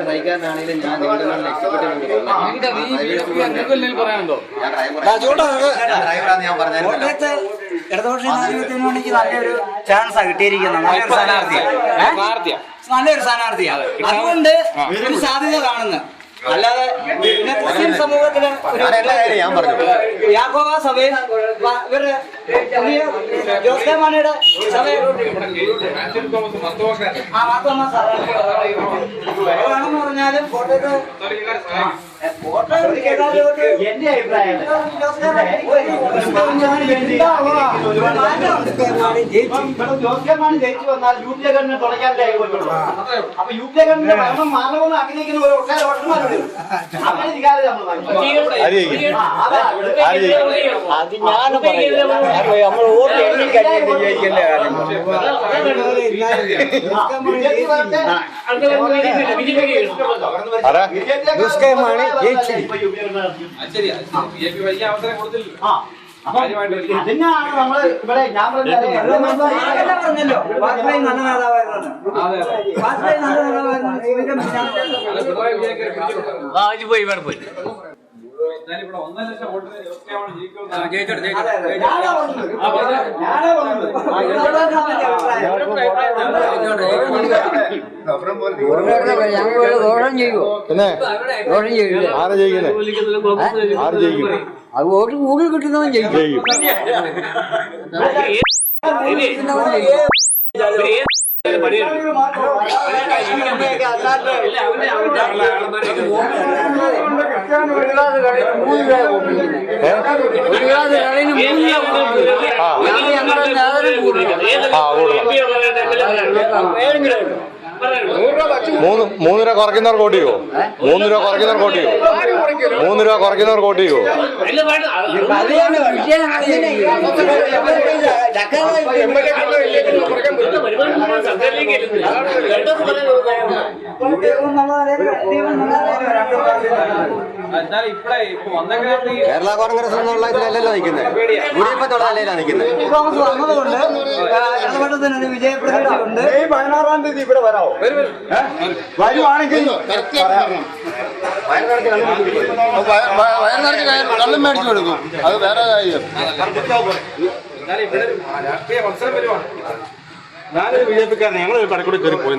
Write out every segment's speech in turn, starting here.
സഹിക്കാരനാണെങ്കിലും ഞാൻ ഞാൻ നല്ലൊരു നല്ലൊരു സ്ഥാനാർത്ഥിയാണ്? നല്ലൊരു അതുകൊണ്ട് ഒരു സാധ്യത കാണുന്നു അല്ലാതെ പിന്നെ ക്രിസ്ത്യൻ സമൂഹത്തിന് ഞാൻ പറഞ്ഞു. യാക്കോബ സഭയും ഇവരുടെ പുതിയ ജോസ് മാണിയുടെ സഭയും ആ മാർത്തോമാ സഭ വേണമെന്ന് പറഞ്ഞാലും കോട്ടയത്ത് എന്റെ അഭിപ്രായം ജോസ് കെ മാണി ഇവിടെ ജോസ് കെ മാണി ജയിച്ചു വന്നാൽ യു പി എ ഗവൺമെന്റ് തുടങ്ങാനേ പറ്റുള്ളൂ അപ്പൊ യു പി എ ഗവൺമെന്റ് ഭരണം മാറണമെന്ന് ആഗ്രഹിക്കുന്ന ഒരു ഒട്ടേറെ വോട്ടർമാരുണ്ട് അങ്ങനെ അധികാരം നമ്മൾ വാങ്ങിക്കും. ആ, അതാ ഇവിടെ. അത് ഞാൻ നമ്മൾ വോട്ട് എണ്ണി കഴിഞ്ഞിട്ട് ജയിക്കേണ്ട കാര്യം ആരാ? ജോസ് കെ മാണി ജയിച്ചിരിക്കും അതിനാണ് നമ്മൾ ഇവിടെ ഞാൻ പറഞ്ഞല്ലോ? വാജ്പേയി നല്ല നേതാവായിരുന്നു വാജ്പേയി ഇവിടെ പോയി. ദോഷം ചെയ്യുമോ പിന്നെ? ദോഷം ചെയ്യില്ല ആരാ ജയിക്കുന്നേ ആര് ജയിക്കും അത് വോട്ട് കൂടുതൽ കിട്ടുന്നവൻ ജയിക്കും. ജയിക്കും. ആ ഞാൻ മൂന്ന് മൂന്ന് രൂപ കുറയ്ക്കുന്നവർക്ക് വോട്ട് ചെയ്യുമോ മൂന്ന് രൂപ കുറയ്ക്കുന്നവർക്ക് വോട്ട് ചെയ്യുമോ മൂന്ന് രൂപ കുറയ്ക്കുന്നവർക്ക് വോട്ട് ചെയ്യുമോ കേരള കോൺഗ്രസ് എന്നുള്ള ഇതിലല്ലല്ലോ നിൽക്കുന്നത് ഗുഡിയപ്പത്തുള്ള നിലയിലാണ് നിൽക്കുന്നത് തോമസ് വന്നതുകൊണ്ട് ഇടപെട്ടതിന് ഒരു വിജയപ്രതീക്ഷയുണ്ട് പതിനാറാം തീയതി ഇവിടെ വരാമോ വരുവാണെങ്കിൽ കള്ളും മേടിച്ചു കൊടുക്കും. അത് വേറെ കാര്യം. ഞാനൊരു ബി ജെ പിക്കാരൻ ഞങ്ങളൊരു കടക്കൂടെ കയറി പോയി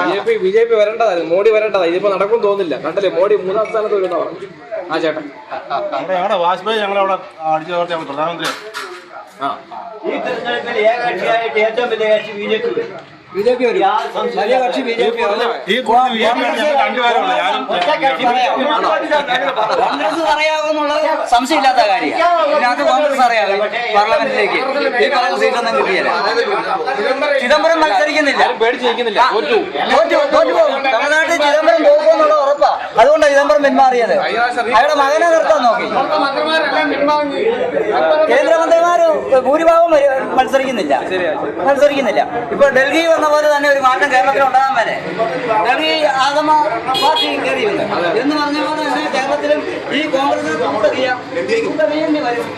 B J P B J P വരേണ്ടതായിരുന്നു. Modi വരേണ്ടതായി ഇതിപ്പോ നടക്കും തോന്നില്ല കണ്ടല്ലേ? മോഡി മൂന്നാം സ്ഥാനത്ത് വരുന്ന പറഞ്ഞു ആ ചേട്ടൻ. ഞങ്ങളുടെ വാജ്പേയി ഞങ്ങളവിടെ അടിച്ചു ചേർത്ത് ഞങ്ങൾ ഈ തെരഞ്ഞെടുപ്പിൽ ഏകാക്ഷിയായിട്ട് ഏറ്റവും വലിയ കക്ഷി B J P B J P വരും. വലിയ കക്ഷി ബി ജെ പി കോൺഗ്രസ് അറിയാവുന്നുള്ളത് സംശയമില്ലാത്ത കാര്യമാണ്. ഇതിനകത്ത് കോൺഗ്രസ് അറിയാം പാർലമെന്റിലേക്ക് ഈ പറയുന്ന സീറ്റൊന്നും കിട്ടിയില്ല. ചിദംബരം മത്സരിക്കുന്നില്ല. പേടിച്ചിരിക്കുന്നില്ല തോറ്റു. തോറ്റു തോറ്റു പോകും. തമിഴ്നാട്ടിൽ ചിദംബരം പിന്മാറിയത്. അയാളുടെ മകനെ നിർത്താൻ നോക്കി. കേന്ദ്രമന്ത്രിമാര് ഭൂരിഭാഗം മത്സരിക്കുന്നില്ല. മത്സരിക്കുന്നില്ല. ഇപ്പൊ ഡൽഹി വന്ന പോലെ തന്നെ ഒരു മാറ്റം കേരളത്തിൽ ഉണ്ടാകാൻ വരെ. ഡൽഹി ആഗമ പാർട്ടി കയറിയുണ്ട് എന്ന് പറഞ്ഞ പോലെ തന്നെ കേരളത്തിലും ഈ കോൺഗ്രസ് കൂട്ടുകയും കൂട്ടുകയും വരും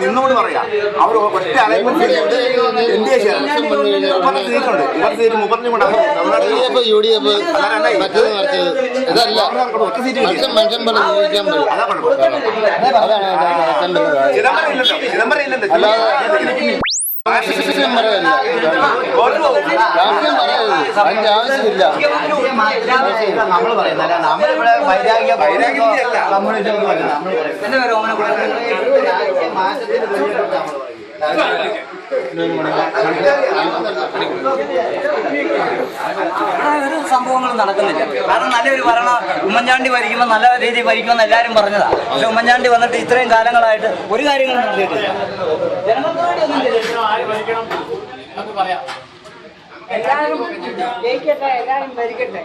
നിന്നോട് പറയാം അവർ ഒറ്റ അലൈൻമെന്റ് എന്ത് മുപ്പത്തി സീറ്റുണ്ട് മുപ്പത്തി സീറ്റ് മുപ്പത്തി കൊണ്ട് യു ഡി എഫ് മറ്റേത് മറിച്ചത് ഇതല്ല മനുഷ്യൻ മനുഷ്യൻ പോലെ ജീവിക്കാൻ പറ്റും അതാണ്. ചിദംബരം ഇല്ലല്ലോ ചിദംബരം ഇല്ലല്ലോ രാഷ്ട്രീയം പറയല്ല രാഷ്ട്രീയം പറയരുത് അതിന്റെ ആവശ്യമില്ല നമ്മൾ പറയുന്നത് നമ്മളിവിടെ വൈരാഗ്യ ഓമന മാറ്റത്തിന് വേണ്ടിയിട്ടാണ് നമ്മൾ പറയുന്നത് ഒരു സംഭവങ്ങളും നടക്കുന്നില്ല. കാരണം നല്ലൊരു ഭരണ ഉമ്മൻചാണ്ടി ഭരിക്കുമ്പോൾ നല്ല രീതിയിൽ ഭരിക്കുമെന്ന് എല്ലാവരും പറഞ്ഞതാ. പക്ഷെ ഉമ്മൻചാണ്ടി വന്നിട്ട് ഇത്രയും കാലങ്ങളായിട്ട് ഒരു കാര്യങ്ങളും നടത്തിയിട്ടില്ല ജനങ്ങൾക്ക് വേണ്ടി ഒന്നും ചെയ്തിട്ടില്ല. എല്ലാവരും ജയിക്കട്ടെ എല്ലാവരും ഭരിക്കട്ടെ.